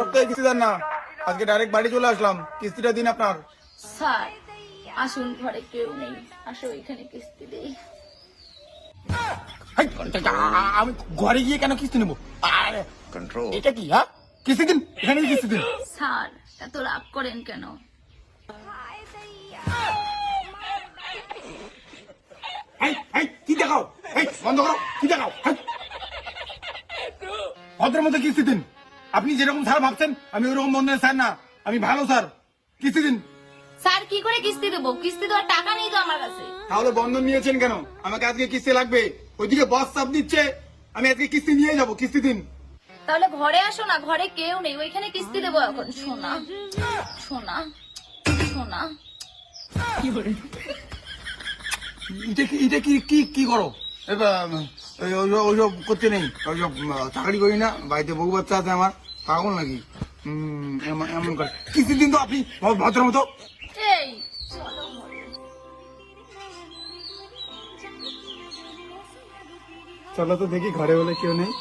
সপ্তাহে কিস্তি দেন না। আজকে ডাইরেক্ট বাড়ি চলে আসলাম। কিস্তিটা দিন আপনার। স্যার আসুন ঘরে কেউ নেই। আসো এখানে কিস্তি দেই। আমি ঘরে গিয়ে কেন কিস্তি নেব? আরে এটা কি হ্যাঁ? কিস্তি দিন এখানে কিস্তি দিন। স্যার এত রাগ করেন কেন? কি দেখাও? বন্ধ করো কি দেখাও। ভদ্রের মধ্যে কিস্তি দিন। আপনি যেরকম স্যার ভাবছেন আমি ওরকম বন্ধনের স্যার না। আমি ভালো স্যার। কিস্তি দিন। স্যার কি করে কিস্তি দেবো? কিস্তি দেওয়ার টাকা নেই তো আমার কাছে। তাহলে বন্ধন নিয়েছেন কেন? আমাকে আজকে কিস্তি লাগবে। ওইদিকে বস চাপ দিচ্ছে। আমি আজকে কিস্তি নিয়ে যাব। কিস্তি দিন। তাহলে ঘরে আসো না ঘরে কেউ নেই। ওইখানে কিস্তি দেবো এখন। সোনা সোনা সোনা কি করে এটা কি এটা কি কি কি করো? করতে নেই। ওইসব চাকরি করি না। বাড়িতে বউ বাচ্চা আছে আমার। পাগল নাকি? এমন করে। কিছুদিন তো আপনি ভদ্র মতো চলো তো দেখি ঘরে বলে কেউ নেই।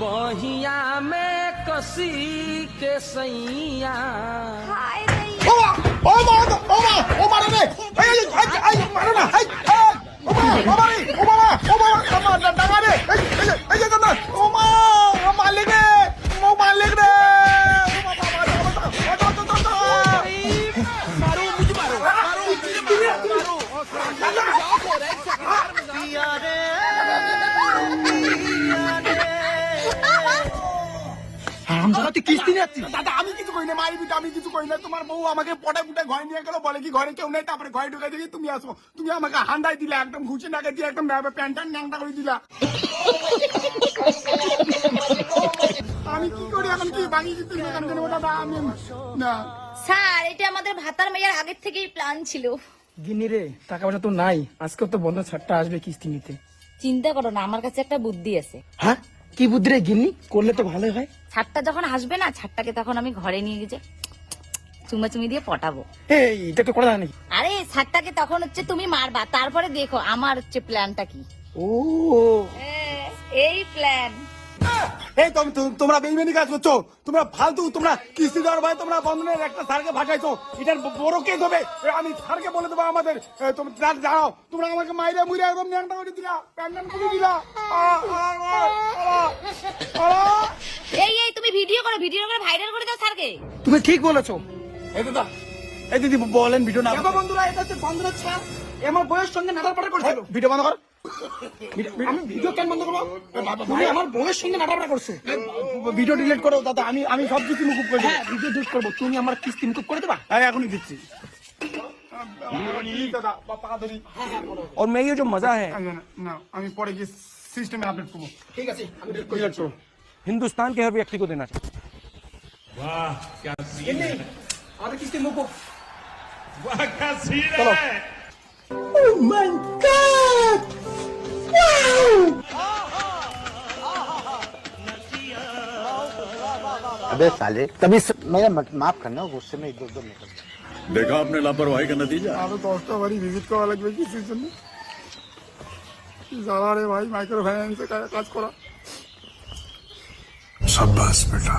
বহিয়া মে কসি কে সাইয়া। ও মা ও মা ও মা রে। কিস্তি নিচ্ছি দাদা আমি কিছু কই না মারি পিটা আমি কিছু কই না তোমার বউ আমাকে পটা পুটা ঘরে নিয়ে গেল বলে কি ঘরে কেউ নেই তারপরে ঘরে ঢুকে দেখি তুমি আসো। তুমি আমাকে হান্ডাই দিলা একদম ঘুষে নাকে দিয়ে একদম প্যান্ট ট্যান্ট ন্যাংটা করে দিলা। আমি কি করি এখন? কি বাকি কিছু দাদা আমি না। স্যার এটা আমাদের ভাতার মেয়ের আগের থেকেই প্ল্যান ছিল। গিনি রে টাকা পয়সা তো নাই। আজকে তো বন্ধ ছাড়টা আসবে কিস্তি নিতে। চিন্তা করো না আমার কাছে একটা বুদ্ধি আছে। হ্যাঁ? কি বুদ্ধি রে গিন্নি? করলে তো হয়। ছাদটা যখন আসবে না ছাদটাকে তখন আমি ঘরে নিয়ে গিয়ে চুমাচুমি দিয়ে পটাবো। এই এটা তো করা যায় নাকি আরে ছাদটাকে তখন হচ্ছে তুমি মারবা। তারপরে দেখো আমার হচ্ছে প্ল্যানটা কি। ও। এই প্ল্যান এই তোম- তোম- তোমরা বেইমানি কাজ করছ। তোমরা ফালতু তোমরা কিস্তি দেওয়ার ভাই তোমরা বন্ধনের একটা স্যারকে এটার বড় হবে। এ, আমি স্যারকে বলে দেবো আমাদের। এ, তোমরা আমাকে মাইরে মুইরে একদম ন্যাংটা করে দিলা। প্যান্ডান করে দিলা। আ, আ, আ, আ, আ। এই এই তুমি ভিডিও করো ভিডিও করে ভাইরাল করে দাও স্যারকে। তুমি ঠিক বলেছ। এই দাদা এই দিদি বলেন ভিডিও না দেখো বন্ধুরা এটা হচ্ছে বন্ধুরা ছাড় আমার বয়স সঙ্গে নাটার পাটা করছিল। ভিডিও বন্ধ কর। আমি ভিডিও কেন বন্ধ করবো তুমি আমার বউয়ের সঙ্গে নাটার পাটা করছো ভিডিও ডিলিট করো দাদা আমি আমি সব কিছু মুকুব করে হ্যাঁ ভিডিও ডিলিট করবো তুমি আমার কিস্তি মুকুব করে দেবা হ্যাঁ এখনই দিচ্ছি দাদা বা পা ধরি और मैं ये जो मजा है না, না, না আমি পরে গিয়ে সিস্টেমে আপডেট করবো ঠিক আছে আমি ডিলিট করো हिंदुस्तान के हर व्यक्ति को देना चाहिए গিন্নি আমাদের কিস্তি মুকুব চলো अबे साले तभी मेरा माफ़ करना गुस्से में दो दो निकल देखा आपने लापरवाही का नतीजा? आप दोस्तों तो हमारी विज़िट को अलग हुई किसी से ज़्यादा रे भाई माइक्रो फाइनेंस से काज करा सब बस बेटा।